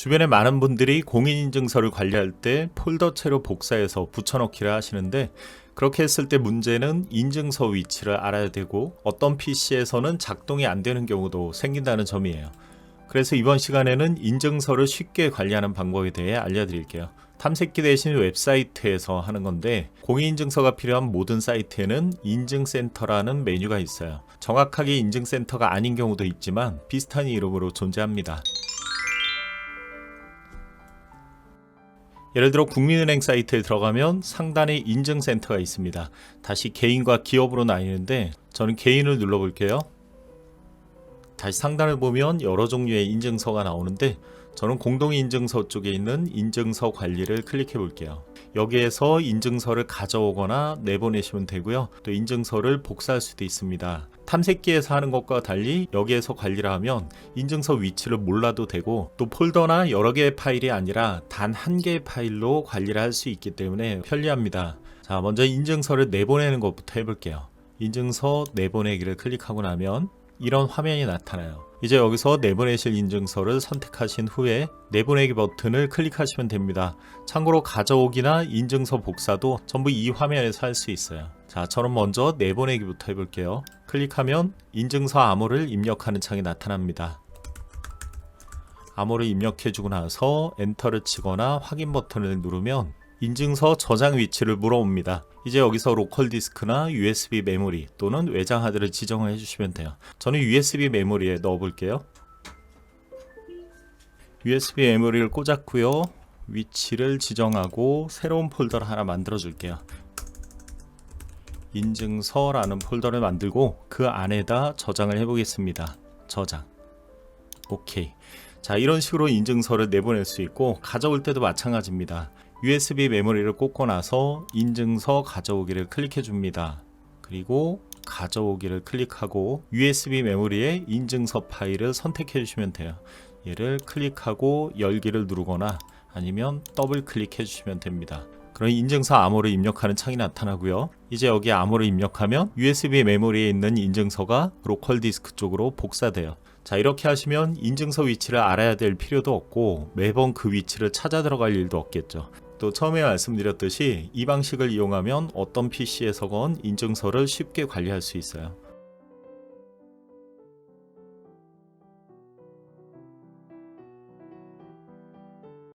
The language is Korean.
주변에 많은 분들이 공인인증서를 관리할 때 폴더체로 복사해서 붙여넣기를 하시는데 그렇게 했을 때 문제는 인증서 위치를 알아야 되고 어떤 PC에서는 작동이 안 되는 경우도 생긴다는 점이에요. 그래서 이번 시간에는 인증서를 쉽게 관리하는 방법에 대해 알려드릴게요. 탐색기 대신 웹사이트에서 하는 건데 공인인증서가 필요한 모든 사이트에는 인증센터라는 메뉴가 있어요. 정확하게 인증센터가 아닌 경우도 있지만 비슷한 이름으로 존재합니다. 예를 들어 국민은행 사이트에 들어가면 상단에 인증센터가 있습니다. 다시 개인과 기업으로 나뉘는데 저는 개인을 눌러볼게요. 다시 상단을 보면 여러 종류의 인증서가 나오는데 저는 공동인증서 쪽에 있는 인증서 관리를 클릭해 볼게요. 여기에서 인증서를 가져오거나 내보내시면 되고요. 또 인증서를 복사할 수도 있습니다. 탐색기에서 하는 것과 달리 여기에서 관리를 하면 인증서 위치를 몰라도 되고 또 폴더나 여러 개의 파일이 아니라 단 한 개의 파일로 관리를 할 수 있기 때문에 편리합니다. 자, 먼저 인증서를 내보내는 것부터 해볼게요. 인증서 내보내기를 클릭하고 나면 이런 화면이 나타나요. 이제 여기서 내보내실 인증서를 선택하신 후에 내보내기 버튼을 클릭하시면 됩니다. 참고로 가져오기나 인증서 복사도 전부 이 화면에서 할 수 있어요. 자, 저는 먼저 내보내기부터 해볼게요. 클릭하면 인증서 암호를 입력하는 창이 나타납니다. 암호를 입력해주고 나서 엔터를 치거나 확인 버튼을 누르면 인증서 저장 위치를 물어옵니다. 이제 여기서 로컬 디스크나 USB 메모리 또는 외장 하드를 지정을 해주시면 돼요. 저는 USB 메모리에 넣어볼게요. USB 메모리를 꽂았고요. 위치를 지정하고 새로운 폴더를 하나 만들어 줄게요. 인증서라는 폴더를 만들고 그 안에다 저장을 해 보겠습니다. 저장. 오케이. 자, 이런 식으로 인증서를 내보낼 수 있고 가져올 때도 마찬가지입니다. USB 메모리를 꽂고 나서 인증서 가져오기를 클릭해 줍니다. 그리고 가져오기를 클릭하고 USB 메모리에 인증서 파일을 선택해 주시면 돼요. 얘를 클릭하고 열기를 누르거나 아니면 더블 클릭해 주시면 됩니다. 그럼 인증서 암호를 입력하는 창이 나타나고요. 이제 여기 암호를 입력하면 USB 메모리에 있는 인증서가 로컬 디스크 쪽으로 복사돼요. 자 이렇게 하시면 인증서 위치를 알아야 될 필요도 없고 매번 그 위치를 찾아 들어갈 일도 없겠죠. 또 처음에 말씀드렸듯이 이 방식을 이용하면 어떤 PC에서건 인증서를 쉽게 관리할 수 있어요.